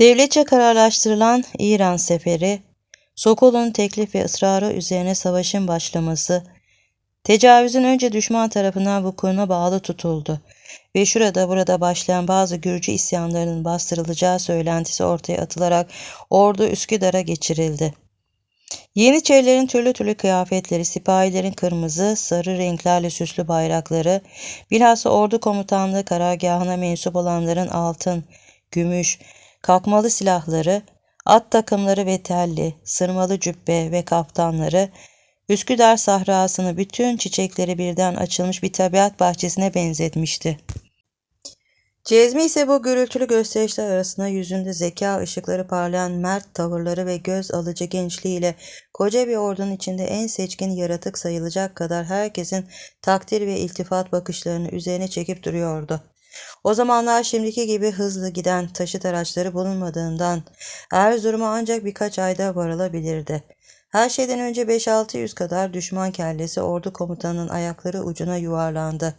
Devletçe kararlaştırılan İran seferi, Sokol'un teklif ve ısrarı üzerine savaşın başlaması, tecavüzün önce düşman tarafından vukuuna bağlı tutuldu ve şurada burada başlayan bazı Gürcü isyanlarının bastırılacağı söylentisi ortaya atılarak ordu Üsküdar'a geçirildi. Yeniçerilerin türlü türlü kıyafetleri, sipahilerin kırmızı, sarı renklerle süslü bayrakları, bilhassa ordu komutanlığı karargahına mensup olanların altın, gümüş, kalkmalı silahları, at takımları ve telli, sırmalı cübbe ve kaftanları, Üsküdar sahrasını bütün çiçekleri birden açılmış bir tabiat bahçesine benzetmişti. Cezmi ise bu gürültülü gösterişler arasında yüzünde zeka ışıkları parlayan mert tavırları ve göz alıcı gençliğiyle koca bir ordunun içinde en seçkin yaratık sayılacak kadar herkesin takdir ve iltifat bakışlarını üzerine çekip duruyordu. O zamanlar şimdiki gibi hızlı giden taşıt araçları bulunmadığından Erzurum'a ancak birkaç ayda varılabilirdi. Her şeyden önce 5-600 kadar düşman kellesi ordu komutanının ayakları ucuna yuvarlandı.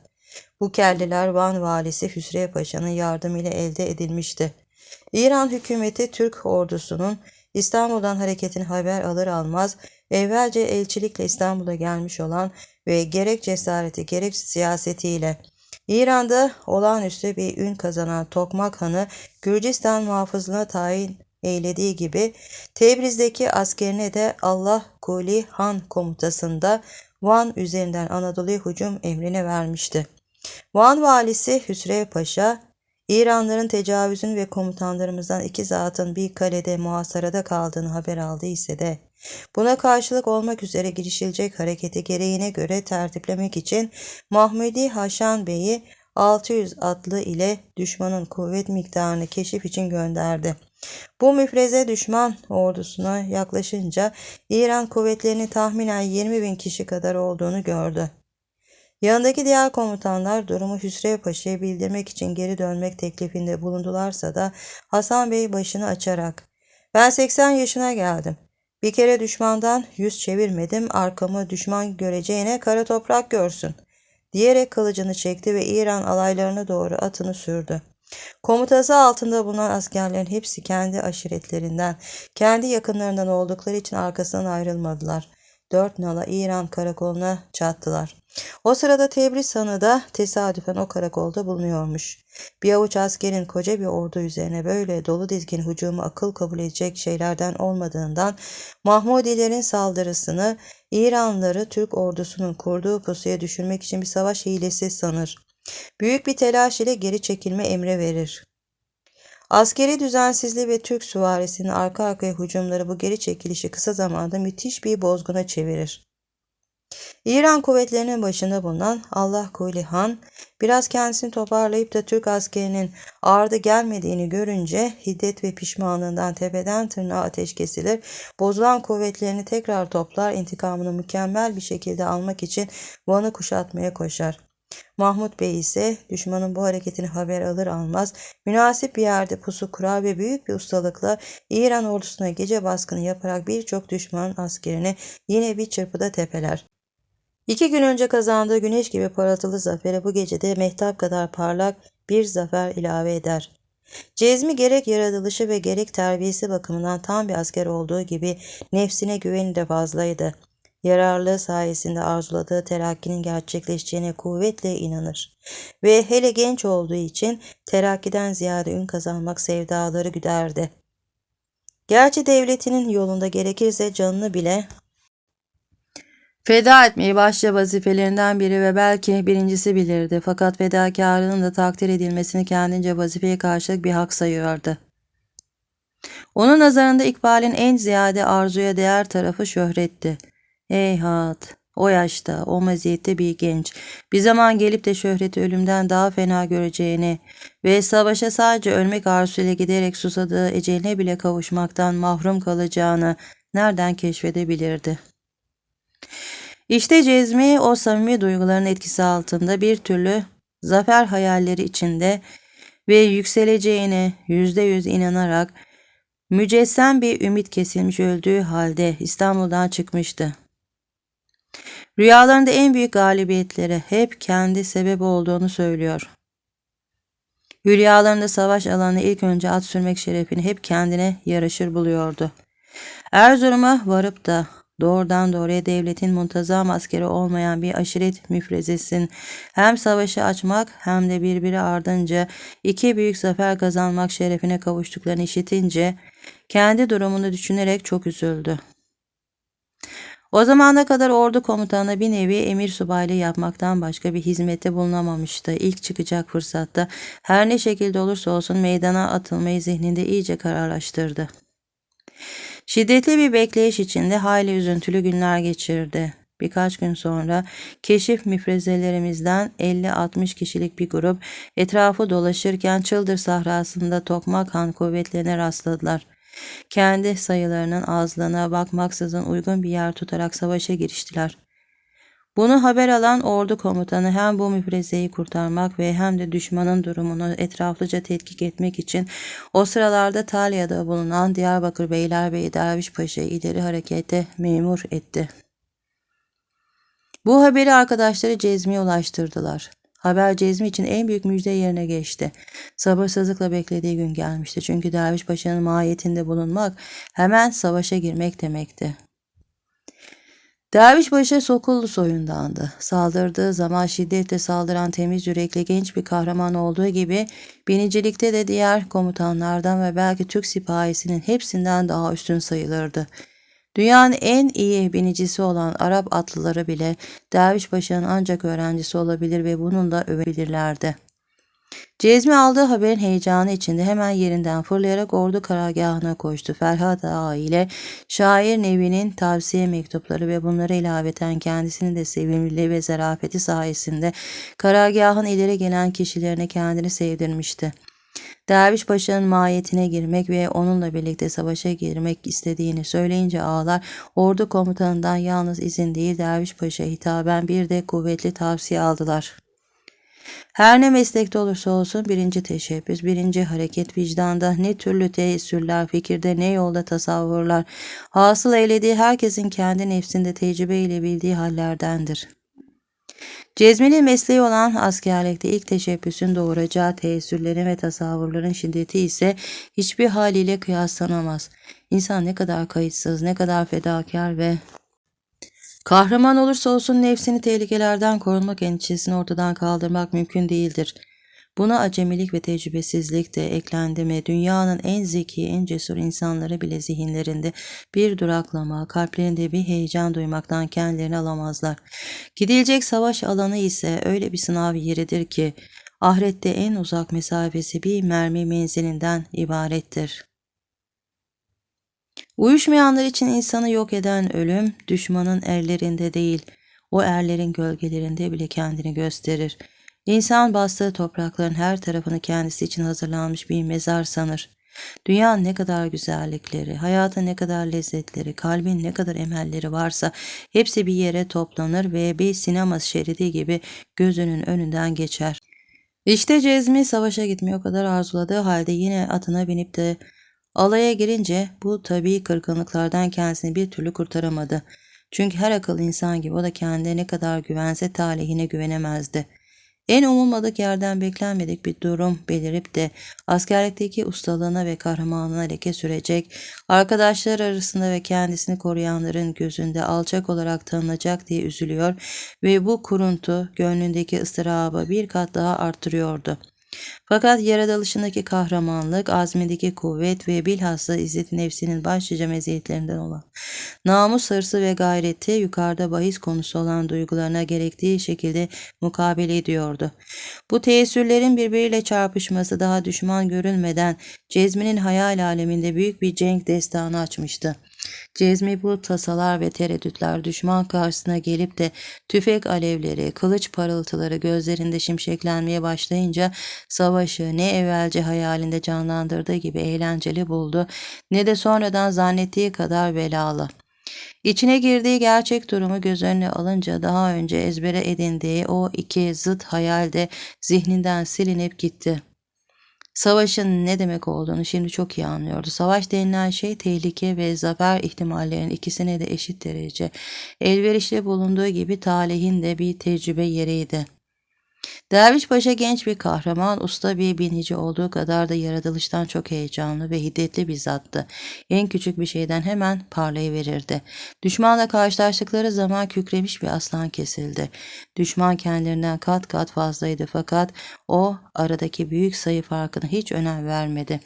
Bu kelleler Van valisi Hüsrev Paşa'nın yardımıyla elde edilmişti. İran hükümeti Türk ordusunun İstanbul'dan hareketini haber alır almaz evvelce elçilikle İstanbul'a gelmiş olan ve gerek cesareti gerek siyasetiyle İran'da olağanüstü bir ün kazanan Tokmak Han'ı Gürcistan muhafızlığına tayin eylediği gibi Tebriz'deki askerine de Allah Kuli Han komutasında Van üzerinden Anadolu'ya hücum emrini vermişti. Van valisi Hüsrev Paşa, İranların tecavüzün ve komutanlarımızdan iki zatın bir kalede muhasarada kaldığını haber aldı ise de buna karşılık olmak üzere girişilecek hareketi gereğine göre tertiplemek için Mahmudi Haşan Bey'i 600 atlı ile düşmanın kuvvet miktarını keşif için gönderdi. Bu müfreze düşman ordusuna yaklaşınca İran kuvvetlerinin tahminen 20 bin kişi kadar olduğunu gördü. Yanındaki diğer komutanlar durumu Hüsrev Paşa'ya bildirmek için geri dönmek teklifinde bulundularsa da Hasan Bey başını açarak ''Ben 80 yaşına geldim. Bir kere düşmandan yüz çevirmedim, arkamı düşman göreceğine kara toprak görsün.'' diyerek kılıcını çekti ve İran alaylarına doğru atını sürdü. Komutası altında bulunan askerlerin hepsi kendi aşiretlerinden, kendi yakınlarından oldukları için arkasından ayrılmadılar. Dört nala İran karakoluna çattılar. O sırada Tebriz Hanı da tesadüfen o karakolda bulunuyormuş. Bir avuç askerin koca bir ordu üzerine böyle dolu dizgin hücumu akıl kabul edecek şeylerden olmadığından Mahmudilerin saldırısını İranlıları Türk ordusunun kurduğu pusuya düşürmek için bir savaş hilesi sanır. Büyük bir telaş ile geri çekilme emre verir. Askeri düzensizliği ve Türk süvarisinin arka arkaya hücumları bu geri çekilişi kısa zamanda müthiş bir bozguna çevirir. İran kuvvetlerinin başında bulunan Allah Kuli Han, biraz kendisini toparlayıp da Türk askerinin ardı gelmediğini görünce hiddet ve pişmanlığından tepeden tırnağa ateş kesilir, bozulan kuvvetlerini tekrar toplar, intikamını mükemmel bir şekilde almak için Van'ı kuşatmaya koşar. Mahmut Bey ise düşmanın bu hareketini haber alır almaz münasip bir yerde pusu kurar ve büyük bir ustalıkla İran ordusuna gece baskını yaparak birçok düşmanın askerini yine bir çırpıda tepeler. İki gün önce kazandığı güneş gibi parıltılı zafere bu gecede mehtap kadar parlak bir zafer ilave eder. Cezmi gerek yaratılışı ve gerek terbiyesi bakımından tam bir asker olduğu gibi nefsine güveni de fazlaydı. Yararlığı sayesinde arzuladığı terakkinin gerçekleşeceğine kuvvetle inanır. Ve hele genç olduğu için terakkiden ziyade ün kazanmak sevdaları güderdi. Gerçi devletinin yolunda gerekirse canını bile Feda etmeyi başça vazifelerinden biri ve belki birincisi bilirdi. Fakat fedakarlığının da takdir edilmesini kendince vazifeye karşılık bir hak sayıyordu. Onun nazarında İkbal'in en ziyade arzuya değer tarafı şöhretti. Eyhat, o yaşta, o meziyette bir genç, bir zaman gelip de şöhreti ölümden daha fena göreceğini ve savaşa sadece ölmek arzusuyla giderek susadığı eceline bile kavuşmaktan mahrum kalacağını nereden keşfedebilirdi? İşte Cezmi o samimi duyguların etkisi altında bir türlü zafer hayalleri içinde ve yükseleceğine yüzde yüz inanarak mücessem bir ümit kesilmiş öldüğü halde İstanbul'dan çıkmıştı. Rüyalarında en büyük galibiyetlere hep kendi sebep olduğunu söylüyor. Hülyalarında savaş alanı ilk önce at sürmek şerefini hep kendine yaraşır buluyordu. Erzurum'a varıp da doğrudan doğruya devletin muntazam askeri olmayan bir aşiret müfrezesin hem savaşı açmak hem de birbiri ardınca iki büyük zafer kazanmak şerefine kavuştuklarını işitince kendi durumunu düşünerek çok üzüldü. O zamana kadar ordu komutanı bir nevi emir subaylığı yapmaktan başka bir hizmette bulunamamıştı. İlk çıkacak fırsatta her ne şekilde olursa olsun meydana atılmayı zihninde iyice kararlaştırdı. Şiddetli bir bekleyiş içinde hayli üzüntülü günler geçirdi. Birkaç gün sonra keşif müfrezelerimizden 50-60 kişilik bir grup etrafı dolaşırken Çıldır sahrasında Tokmak Han kuvvetlerine rastladılar. Kendi sayılarının azlığına bakmaksızın uygun bir yer tutarak savaşa giriştiler. Bunu haber alan ordu komutanı hem bu müfrezeyi kurtarmak ve hem de düşmanın durumunu etraflıca tetkik etmek için o sıralarda Talya'da bulunan Diyarbakır Beylerbeyi Derviş Paşa'yı ileri harekete memur etti. Bu haberi arkadaşları Cezmi'ye ulaştırdılar. Haber Cezmi için en büyük müjde yerine geçti. Sabırsızlıkla beklediği gün gelmişti. Çünkü Derviş Paşa'nın mahiyetinde bulunmak hemen savaşa girmek demekti. Derviş Paşa Sokullu soyundandı. Saldırdığı zaman şiddetle saldıran temiz yürekli genç bir kahraman olduğu gibi binicilikte de diğer komutanlardan ve belki Türk sipahisinin hepsinden daha üstün sayılırdı. Dünyanın en iyi binicisi olan Arap atlıları bile Derviş Paşa'nın ancak öğrencisi olabilir ve bununla övebilirlerdi. Cezmi aldığı haberin heyecanı içinde hemen yerinden fırlayarak ordu karargahına koştu. Ferhat Ağa ile şair Nevi'nin tavsiye mektupları ve bunlara ilaveten kendisinin de sevimliliği ve zarafeti sayesinde karargahın ileri gelen kişilerine kendini sevdirmişti. Derviş Paşa'nın mahiyetine girmek ve onunla birlikte savaşa girmek istediğini söyleyince ağlar ordu komutanından yalnız izin değil Derviş Paşa hitaben bir de kuvvetli tavsiye aldılar. Her ne meslekte olursa olsun birinci teşebbüs, birinci hareket vicdanda ne türlü teessürler, fikirde ne yolda tasavvurlar, hasıl eylediği herkesin kendi nefsinde tecrübe ile bildiği hallerdendir. Cezmi'nin mesleği olan askerlikte ilk teşebbüsün doğuracağı teessürlerin ve tasavvurların şiddeti ise hiçbir haliyle kıyaslanamaz. İnsan ne kadar kayıtsız, ne kadar fedakar ve kahraman olursa olsun nefsini tehlikelerden korunmak endişesini ortadan kaldırmak mümkün değildir. Buna acemilik ve tecrübesizlik de eklendi mi dünyanın en zeki, en cesur insanları bile zihinlerinde bir duraklama, kalplerinde bir heyecan duymaktan kendilerini alamazlar. Gidilecek savaş alanı ise öyle bir sınav yeridir ki ahirette en uzak mesafesi bir mermi menzilinden ibarettir. Uyuşmayanlar için insanı yok eden ölüm düşmanın erlerinde değil, o erlerin gölgelerinde bile kendini gösterir.'' İnsan bastığı toprakların her tarafını kendisi için hazırlanmış bir mezar sanır. Dünyanın ne kadar güzellikleri, hayatın ne kadar lezzetleri, kalbin ne kadar emelleri varsa hepsi bir yere toplanır ve bir sinema şeridi gibi gözünün önünden geçer. İşte Cezmi savaşa gitmeyi o kadar arzuladığı halde yine atına binip de alaya girince bu tabii kırgınlıklardan kendisini bir türlü kurtaramadı. Çünkü her akıllı insan gibi o da kendine ne kadar güvense talihine güvenemezdi. En umulmadık yerden beklenmedik bir durum belirip de askerlikteki ustalığına ve kahramanlığına leke sürecek, arkadaşlar arasında ve kendisini koruyanların gözünde alçak olarak tanınacak diye üzülüyor ve bu kuruntu gönlündeki ıstırabı bir kat daha arttırıyordu. Fakat yaratılışındaki kahramanlık, azmindeki kuvvet ve bilhassa izzet nefsinin başlıca meziyetlerinden olan namus hırsı ve gayreti yukarıda bahis konusu olan duygularına gerektiği şekilde mukabele ediyordu. Bu teessürlerin birbiriyle çarpışması daha düşman görülmeden Cezmi'nin hayal aleminde büyük bir cenk destanı açmıştı. Cezmi bu tasalar ve tereddütler düşman karşısına gelip de tüfek alevleri, kılıç parıltıları gözlerinde şimşeklenmeye başlayınca savaşı ne evvelce hayalinde canlandırdığı gibi eğlenceli buldu ne de sonradan zannettiği kadar belalı. İçine girdiği gerçek durumu göz önüne alınca daha önce ezbere edindiği o iki zıt hayal de zihninden silinip gitti. Savaşın ne demek olduğunu şimdi çok iyi anlıyordu. Savaş denilen şey tehlike ve zafer ihtimallerinin ikisine de eşit derece elverişli bulunduğu gibi talihin de bir tecrübe yeriydi. Derviş Paşa genç bir kahraman, usta bir binici olduğu kadar da yaratılıştan çok heyecanlı ve hiddetli bir zattı. En küçük bir şeyden hemen parlayıverirdi. Düşmanla karşılaştıkları zaman kükremiş bir aslan kesildi. Düşman kendilerinden kat kat fazlaydı fakat o aradaki büyük sayı farkına hiç önem vermedi.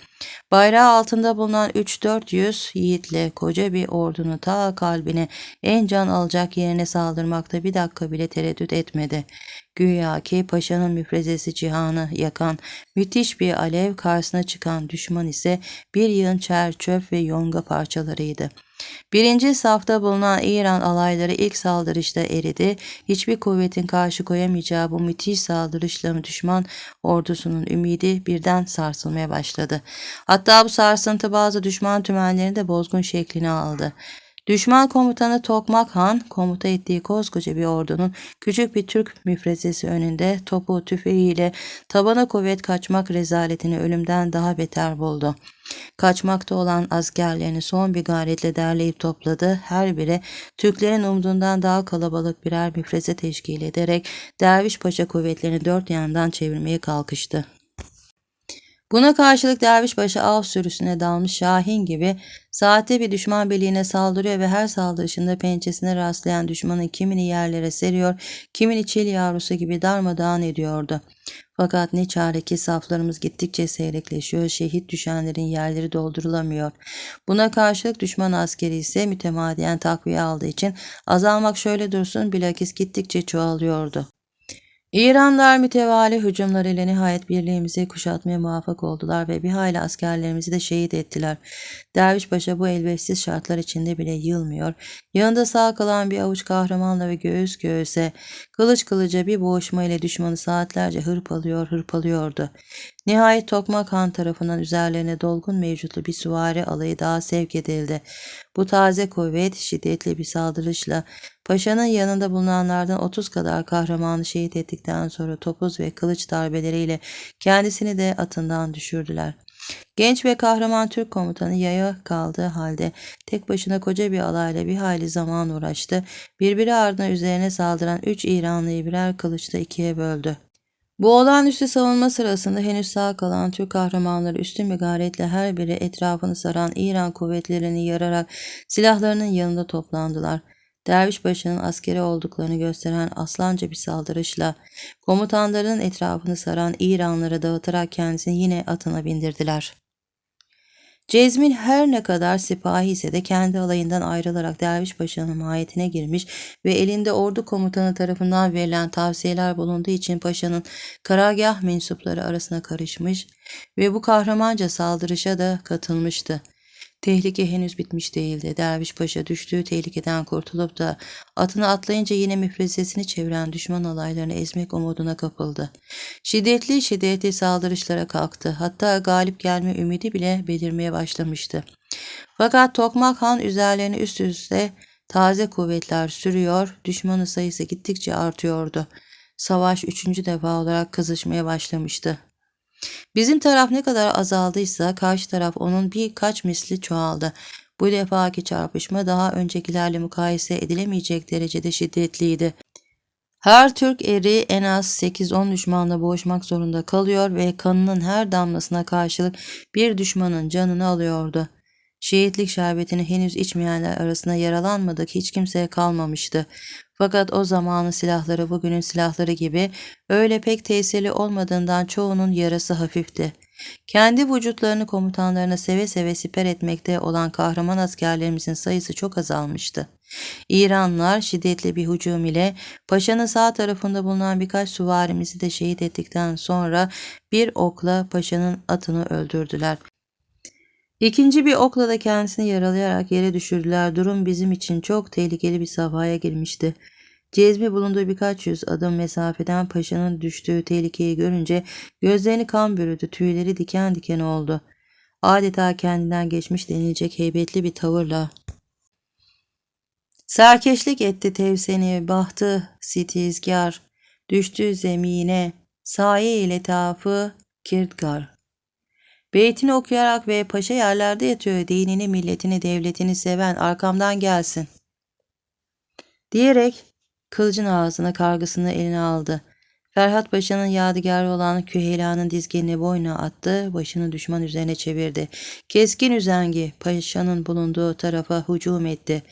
Bayrağı altında bulunan 3-400 yiğitle koca bir ordunun ta kalbine en can alacak yerine saldırmakta bir dakika bile tereddüt etmedi. Güya ki paşanın müfrezesi cihanı yakan müthiş bir alev karşısına çıkan düşman ise bir yığın çer, çöp ve yonga parçalarıydı. Birinci safta bulunan İran alayları ilk saldırışta eridi. Hiçbir kuvvetin karşı koyamayacağı bu müthiş saldırışla düşman ordusunun ümidi birden sarsılmaya başladı. Hatta bu sarsıntı bazı düşman tümenlerini de bozgun şeklini aldı. Düşman komutanı Tokmak Han komuta ettiği koskoca bir ordunun küçük bir Türk müfrezesi önünde topu tüfeğiyle tabana kuvvet kaçmak rezaletini ölümden daha beter buldu. Kaçmakta olan askerlerini son bir gayretle derleyip topladı. Her biri Türklerin umduğundan daha kalabalık birer müfreze teşkil ederek Derviş Paşa kuvvetlerini dört yandan çevirmeye kalkıştı. Buna karşılık Dervişbaşı av sürüsüne dalmış Şahin gibi saatte bir düşman birliğine saldırıyor ve her saldırışında pençesine rastlayan düşmanın kimini yerlere seriyor, kimini çil yavrusu gibi darmadağın ediyordu. Fakat ne çare ki saflarımız gittikçe seyrekleşiyor, şehit düşenlerin yerleri doldurulamıyor. Buna karşılık düşman askeri ise mütemadiyen takviye aldığı için azalmak şöyle dursun bilakis gittikçe çoğalıyordu. İranlar mütevali hücumlarıyla nihayet birliğimizi kuşatmaya muvaffak oldular ve bir hayli askerlerimizi de şehit ettiler. Derviş Paşa bu elverişsiz şartlar içinde bile yılmıyor. Yanında sağ kalan bir avuç kahramanla ve göğüs göğüse, kılıç kılıca bir boğuşma ile düşmanı saatlerce hırpalıyor, hırpalıyordu. Nihayet Tokmak Han tarafından üzerlerine dolgun mevcutlu bir süvari alayı daha sevk edildi. Bu taze kuvvet şiddetli bir saldırışla paşanın yanında bulunanlardan 30 kadar kahramanı şehit ettikten sonra topuz ve kılıç darbeleriyle kendisini de atından düşürdüler. Genç ve kahraman Türk komutanı yaya kaldığı halde tek başına koca bir alayla bir hayli zaman uğraştı. Birbiri ardına üzerine saldıran üç İranlıyı birer kılıçla ikiye böldü. Bu olağanüstü savunma sırasında henüz sağ kalan Türk kahramanları üstün bir gayretle her biri etrafını saran İran kuvvetlerini yararak silahlarının yanında toplandılar. Derviş başının askeri olduklarını gösteren aslanca bir saldırışla komutanların etrafını saran İranları dağıtarak kendisini yine atına bindirdiler. Cezmin her ne kadar sipahi ise de kendi alayından ayrılarak Derviş Paşa'nın mahiyetine girmiş ve elinde ordu komutanı tarafından verilen tavsiyeler bulunduğu için paşanın karargah mensupları arasına karışmış ve bu kahramanca saldırışa da katılmıştı. Tehlike henüz bitmiş değildi. Derviş Paşa düştüğü tehlikeden kurtulup da atına atlayınca yine müfrezesini çeviren düşman alaylarını ezmek umuduna kapıldı. Şiddetli şiddetli saldırışlara kalktı. Hatta galip gelme ümidi bile belirmeye başlamıştı. Fakat Tokmak Han üzerlerine üst üste taze kuvvetler sürüyor, düşmanın sayısı gittikçe artıyordu. Savaş üçüncü defa olarak kızışmaya başlamıştı. Bizim taraf ne kadar azaldıysa karşı taraf onun birkaç misli çoğaldı. Bu defaki çarpışma daha öncekilerle mukayese edilemeyecek derecede şiddetliydi. Her Türk eri en az 8-10 düşmanla boğuşmak zorunda kalıyor ve kanının her damlasına karşılık bir düşmanın canını alıyordu. Şehitlik şerbetini henüz içmeyenler arasında yaralanmadık hiç kimseye kalmamıştı. Fakat o zamanın silahları bugünün silahları gibi öyle pek tesirli olmadığından çoğunun yarası hafifti. Kendi vücutlarını komutanlarına seve seve siper etmekte olan kahraman askerlerimizin sayısı çok azalmıştı. İranlılar şiddetli bir hücum ile paşanın sağ tarafında bulunan birkaç süvarimizi de şehit ettikten sonra bir okla paşanın atını öldürdüler. İkinci bir okla da kendisini yaralayarak yere düşürdüler. Durum bizim için çok tehlikeli bir safhaya girmişti. Cezmi bulunduğu birkaç yüz adım mesafeden paşanın düştüğü tehlikeyi görünce gözlerini kan bürüdü, tüyleri diken diken oldu. Adeta kendinden geçmiş denilecek heybetli bir tavırla. Serkeşlik etti tevseni, bahtı sitizgar, düştü zemine, saye ile tafı kirtgar. Beytini okuyarak ve paşa yerlerde yatıyor dinini, milletini, devletini seven arkamdan gelsin. Diyerek kılıcın ağzına kargısını eline aldı. Ferhat Paşa'nın yadigarı olan Küheyla'nın dizginini boyuna attı, başını düşman üzerine çevirdi. Keskin üzengi Paşa'nın bulunduğu tarafa hücum etti.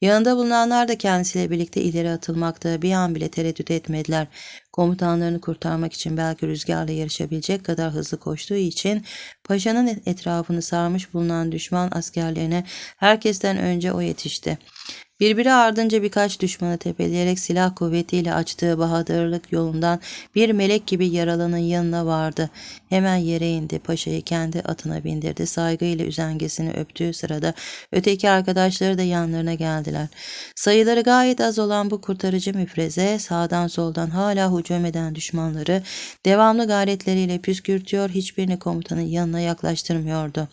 Yanında bulunanlar da kendisiyle birlikte ileri atılmakta bir an bile tereddüt etmediler. Komutanlarını kurtarmak için belki rüzgarla yarışabilecek kadar hızlı koştuğu için paşanın etrafını sarmış bulunan düşman askerlerine herkesten önce o yetişti. Birbiri ardınca birkaç düşmanı tepeleyerek silah kuvvetiyle açtığı bahadırlık yolundan bir melek gibi yaralının yanına vardı. Hemen yere indi. Paşayı kendi atına bindirdi. Saygıyla üzengesini öptüğü sırada öteki arkadaşları da yanlarına geldiler. Sayıları gayet az olan bu kurtarıcı müfreze sağdan soldan hala eden düşmanları devamlı gayretleriyle püskürtüyor, hiçbirini komutanın yanına yaklaştırmıyordu.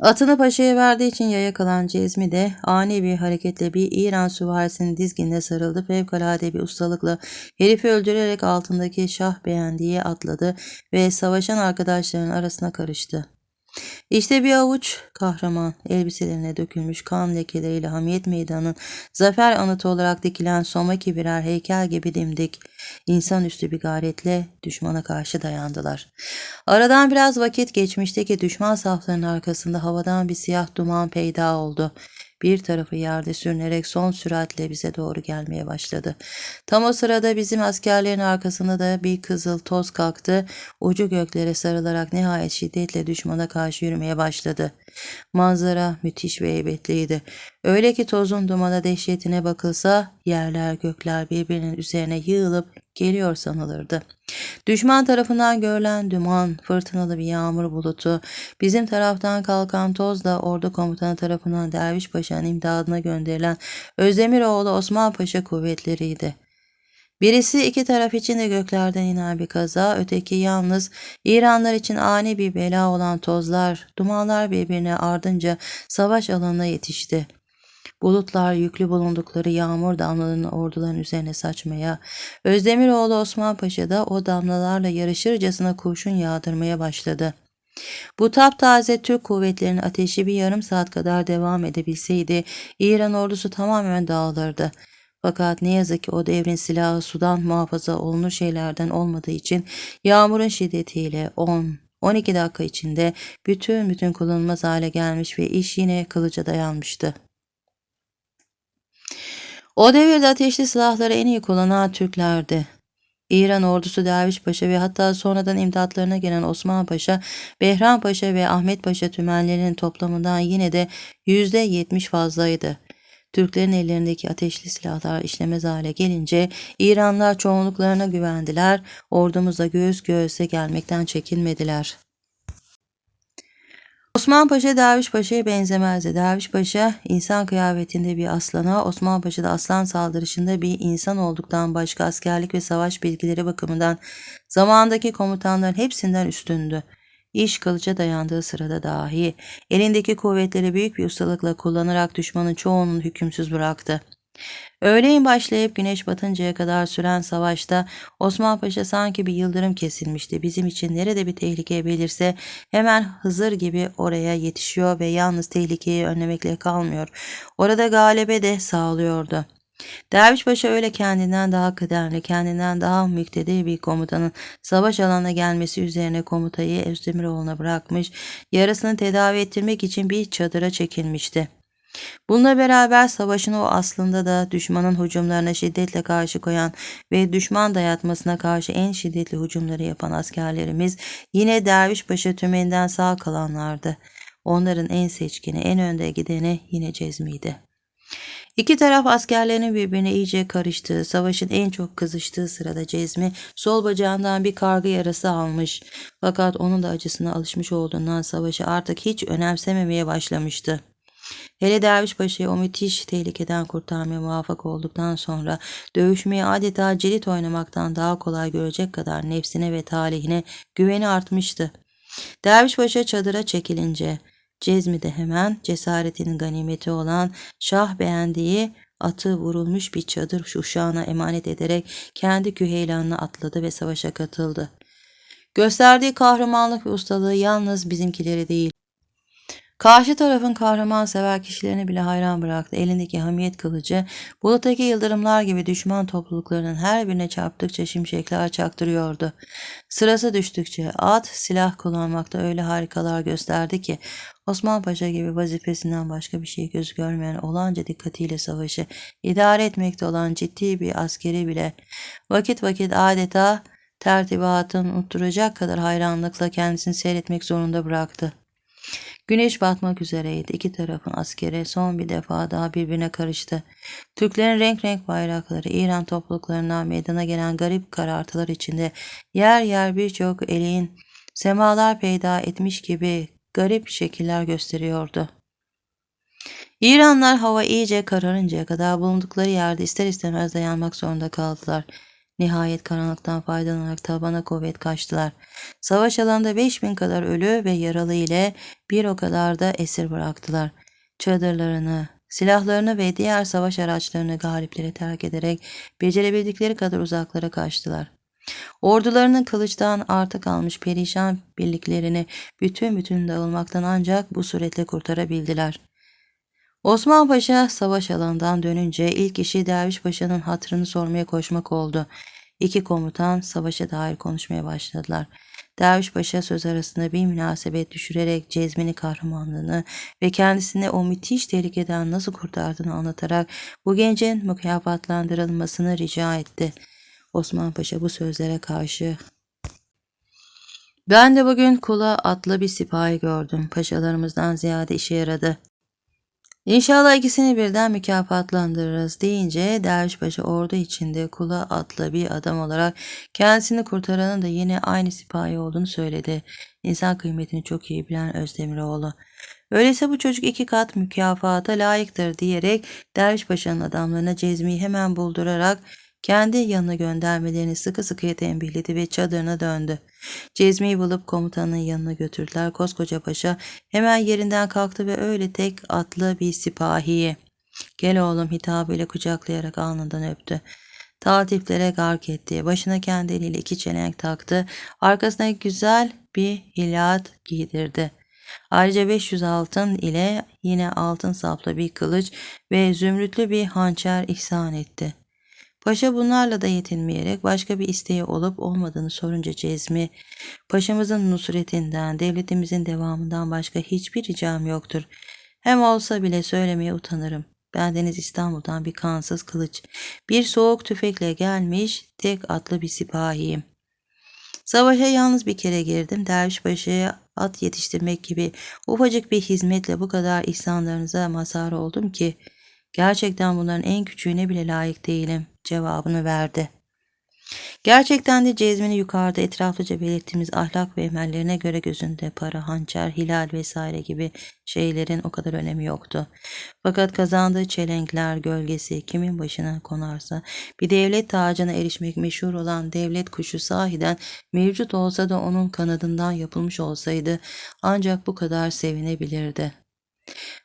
Atını paşaya verdiği için yaya kalan Cezmi de ani bir hareketle bir İran süvarisinin dizginine sarıldı. Fevkalade bir ustalıkla herifi öldürerek altındaki şah beğendiği atladı ve savaşan arkadaşların arasına karıştı. İşte bir avuç kahraman elbiselerine dökülmüş kan lekeleriyle hamiyet meydanının zafer anıtı olarak dikilen somaki birer heykel gibi dimdik. İnsanüstü bir gayretle düşmana karşı dayandılar. Aradan biraz vakit geçmişti düşman saflarının arkasında havadan bir siyah duman peyda oldu. Bir tarafı yerde sürünerek son süratle bize doğru gelmeye başladı. Tam o sırada bizim askerlerin arkasında da bir kızıl toz kalktı. Ucu göklere sarılarak nihayet şiddetle düşmana karşı yürümeye başladı. Manzara müthiş ve heybetliydi. Öyle ki tozun dumana dehşetine bakılsa yerler gökler birbirinin üzerine yığılıp geliyor sanılırdı. Düşman tarafından görülen duman, fırtınalı bir yağmur bulutu, bizim taraftan kalkan tozla ordu komutanı tarafından Derviş Paşa'nın imdadına gönderilen Özdemiroğlu Osman Paşa kuvvetleriydi. Birisi iki taraf için de göklerden inen bir kaza, öteki yalnız İranlar için ani bir bela olan tozlar, dumanlar birbirine ardınca savaş alanına yetişti. Bulutlar yüklü bulundukları yağmur damlalarını orduların üzerine saçmaya, Özdemiroğlu Osman Paşa da o damlalarla yarışırcasına kurşun yağdırmaya başladı. Bu taptaze Türk kuvvetlerinin ateşi bir yarım saat kadar devam edebilseydi İran ordusu tamamen dağılırdı. Fakat ne yazık ki o devrin silahı sudan muhafaza olunur şeylerden olmadığı için yağmurun şiddetiyle 10, 12 dakika içinde bütün bütün kullanılmaz hale gelmiş ve iş yine kılıca dayanmıştı. O devirde ateşli silahları en iyi kullanan Türklerdi. İran ordusu Derviş Paşa ve hatta sonradan imdatlarına gelen Osman Paşa, Behram Paşa ve Ahmet Paşa tümenlerinin toplamından yine de yüzde yetmiş fazlaydı. Türklerin ellerindeki ateşli silahlar işlemez hale gelince İranlar çoğunluklarına güvendiler, ordumuzla göğüs göğüse gelmekten çekinmediler. Osman Paşa Derviş Paşa'ya benzemezdi. Derviş Paşa insan kıyafetinde bir aslana, Osman Paşa da aslan saldırışında bir insan olduktan başka askerlik ve savaş bilgileri bakımından zamandaki komutanların hepsinden üstündü. İş kılıca dayandığı sırada dahi elindeki kuvvetleri büyük bir ustalıkla kullanarak düşmanın çoğunun hükümsüz bıraktı. Öğleyin başlayıp güneş batıncaya kadar süren savaşta Osman Paşa sanki bir yıldırım kesilmişti. Bizim için nerede bir tehlike belirse hemen Hızır gibi oraya yetişiyor ve yalnız tehlikeyi önlemekle kalmıyor. Orada galebe de sağlıyordu. Derviş Paşa öyle kendinden daha kıdemli, kendinden daha müktedir bir komutanın savaş alanına gelmesi üzerine komutayı Özdemiroğlu'na bırakmış, yarasını tedavi ettirmek için bir çadıra çekilmişti. Bununla beraber savaşın o aslında da düşmanın hücumlarına şiddetle karşı koyan ve düşman dayatmasına karşı en şiddetli hücumları yapan askerlerimiz yine Derviş Paşa tümeninden sağ kalanlardı. Onların en seçkini, en önde gideni yine Cezmi'ydi. İki taraf askerlerinin birbirine iyice karıştığı, savaşın en çok kızıştığı sırada Cezmi sol bacağından bir kargı yarası almış. Fakat onun da acısına alışmış olduğundan savaşı artık hiç önemsememeye başlamıştı. Hele Derviş Paşa'yı o müthiş tehlikeden kurtarmaya muvaffak olduktan sonra dövüşmeyi adeta cirit oynamaktan daha kolay görecek kadar nefsine ve talihine güveni artmıştı. Derviş Paşa çadıra çekilince Cezmi de hemen cesaretinin ganimeti olan şah beğendiği atı vurulmuş bir çadır uşağına emanet ederek kendi küheylanına atladı ve savaşa katıldı. Gösterdiği kahramanlık ve ustalığı yalnız bizimkileri değil, Karşı tarafın kahraman sever kişilerini bile hayran bıraktı. Elindeki hamiyet kılıcı buluttaki yıldırımlar gibi düşman topluluklarının her birine çarptıkça şimşekler çaktırıyordu. Sırası düştükçe at silah kullanmakta öyle harikalar gösterdi ki Osman Paşa gibi vazifesinden başka bir şey göz görmeyen olanca dikkatiyle savaşı idare etmekte olan ciddi bir askeri bile vakit vakit adeta tertibatın unutturacak kadar hayranlıkla kendisini seyretmek zorunda bıraktı. Güneş batmak üzereydi. İki tarafın askeri son bir defa daha birbirine karıştı. Türklerin renk renk bayrakları, İran topluluklarından meydana gelen garip karartılar içinde yer yer birçok elin semalar peyda etmiş gibi garip şekiller gösteriyordu. İranlar hava iyice kararıncaya kadar bulundukları yerde ister istemez dayanmak zorunda kaldılar. Nihayet karanlıktan faydalanarak tabana kuvvet kaçtılar. Savaş alanında 5000 kadar ölü ve yaralı ile bir o kadar da esir bıraktılar. Çadırlarını, silahlarını ve diğer savaş araçlarını galiplere terk ederek becerebildikleri kadar uzaklara kaçtılar. Ordularının kılıçtan artık almış perişan birliklerini bütün bütün dağılmaktan ancak bu suretle kurtarabildiler. Osman Paşa savaş alanından dönünce ilk işi Derviş Paşa'nın hatırını sormaya koşmak oldu. İki komutan savaşa dair konuşmaya başladılar. Derviş Paşa söz arasında bir münasebet düşürerek Cezmi'nin kahramanlığını ve kendisini o müthiş tehlikeden nasıl kurtardığını anlatarak bu gencin mükafatlandırılmasını rica etti. Osman Paşa bu sözlere karşı ben de bugün kula atlı bir sipahi gördüm. Paşalarımızdan ziyade işe yaradı. İnşallah ikisini birden mükafatlandırırız deyince Dervişbaşı ordu içinde kula atlı bir adam olarak kendisini kurtaranın da yine aynı sipahi olduğunu söyledi. İnsan kıymetini çok iyi bilen Özdemiroğlu. Öyleyse bu çocuk iki kat mükafata layıktır diyerek Dervişpaşa'nın adamlarına Cezmi'yi hemen buldurarak kendi yanına göndermelerini sıkı sıkıya tembihledi ve çadırına döndü. Cezmi'yi bulup komutanın yanına götürdüler. Koskoca paşa hemen yerinden kalktı ve öyle tek atlı bir sipahiyi gel oğlum hitabıyla kucaklayarak alnından öptü. Tatiflere gark etti. Başına kendi eliyle iki çelenk taktı. Arkasına güzel bir hilat giydirdi. Ayrıca 500 altın ile yine altın saplı bir kılıç ve zümrütlü bir hançer ihsan etti. Paşa bunlarla da yetinmeyerek başka bir isteği olup olmadığını sorunca Cezmi, Paşamızın nusretinden, devletimizin devamından başka hiçbir ricam yoktur. Hem olsa bile söylemeye utanırım. Bendeniz İstanbul'dan bir kansız kılıç, bir soğuk tüfekle gelmiş tek atlı bir sipahiyim. Savaşa yalnız bir kere girdim. Dervişbaşı'ya at yetiştirmek gibi ufacık bir hizmetle bu kadar ihsanlarınıza mazhar oldum ki gerçekten bunların en küçüğüne bile layık değilim cevabını verdi. Gerçekten de Cezmi'nin yukarıda etraflıca belirttiğimiz ahlak ve emellerine göre gözünde para, hançer, hilal vesaire gibi şeylerin o kadar önemi yoktu. Fakat kazandığı çelenkler gölgesi kimin başına konarsa bir devlet tacına erişmek meşhur olan devlet kuşu sahiden mevcut olsa da onun kanadından yapılmış olsaydı ancak bu kadar sevinebilirdi.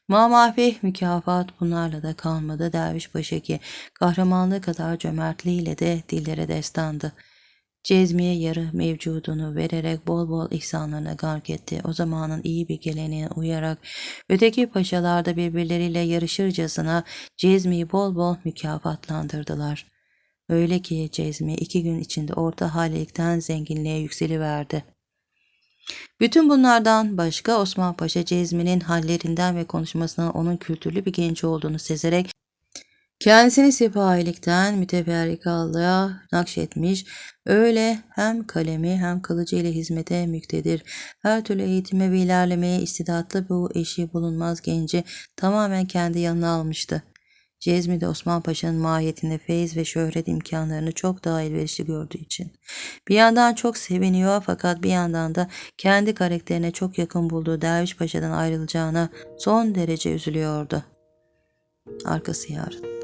Mamafih mükafat bunlarla da kalmadı derviş başı ki kahramanlığı kadar cömertliğiyle de dillere destandı. Cezmiye yarı mevcudunu vererek bol bol ihsanlarına gark etti. O zamanın iyi bir geleneğine uyarak öteki paşalarda birbirleriyle yarışırcasına Cezmi'yi bol bol mükafatlandırdılar. Öyle ki Cezmi iki gün içinde orta halilikten zenginliğe yükseliverdi. Bütün bunlardan başka Osman Paşa Cezmi'nin hallerinden ve konuşmasından onun kültürlü bir genç olduğunu sezerek kendisini sipahilikten müteferrikalığa nakşetmiş, öyle hem kalemi hem kılıcı ile hizmete müktedir. Her türlü eğitime ve ilerlemeye istidatlı bu eşi bulunmaz genci tamamen kendi yanına almıştı. Cezmi'de Osman Paşa'nın mahiyetinde feyiz ve şöhret imkanlarını çok daha elverişli gördüğü için. Bir yandan çok seviniyor fakat bir yandan da kendi karakterine çok yakın bulduğu Derviş Paşa'dan ayrılacağına son derece üzülüyordu. Arkası yarın.